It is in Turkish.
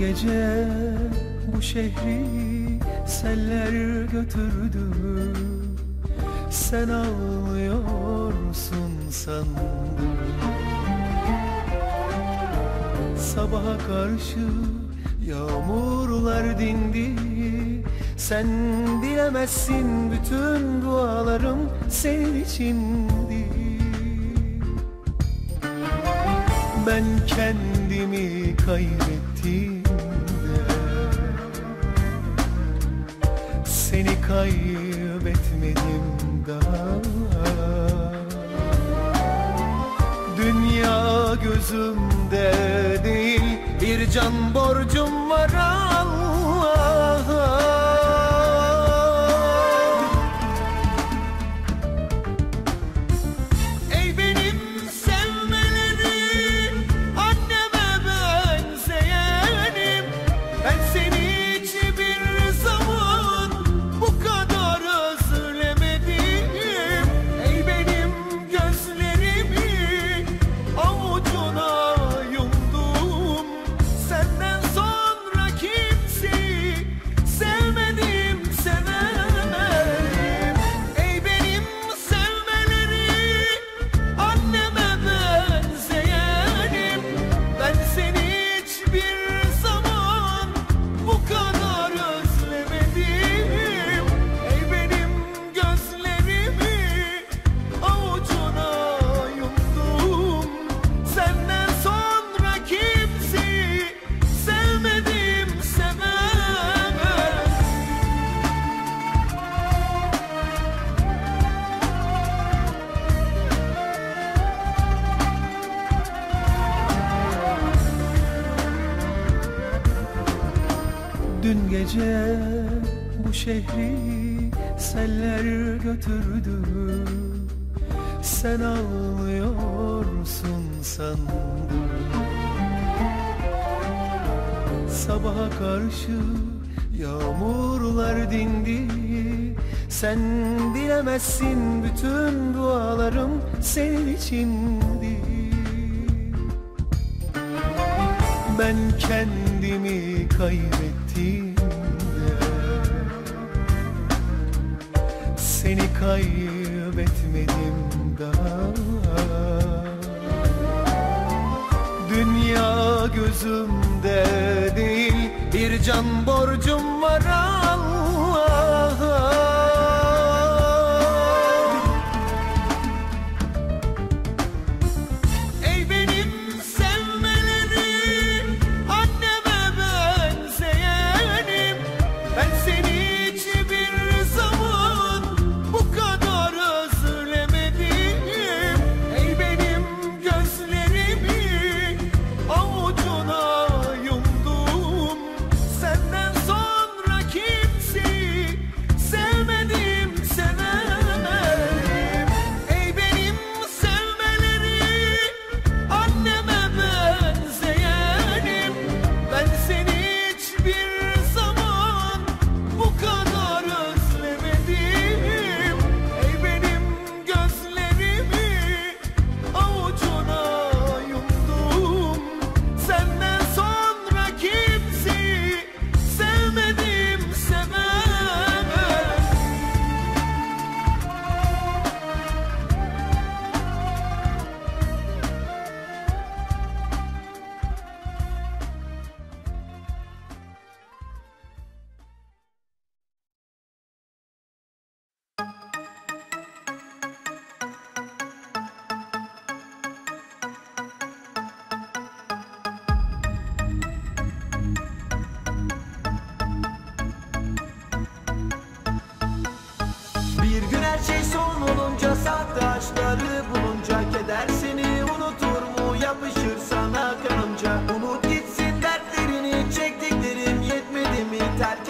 Gece bu şehri seller götürdü. Sen ağlıyorsun sandım Sabaha karşı yağmurlar dindi. Sen bilemezsin bütün dualarım senin içindi. Ben kendimi kaybettiğimde Seni kaybetmedim daha Dünya gözümde değil Bir can borcum var Dün gece bu şehri seller götürdü. Sen ağlıyorsun sandım Sabaha karşı yağmurlar dindi. Sen bilemezsin bütün dualarım senin içindi. Ben kendimi kaybettiğimde Seni kaybetmedim daha. Dünya gözümde değil Bir can borcum var that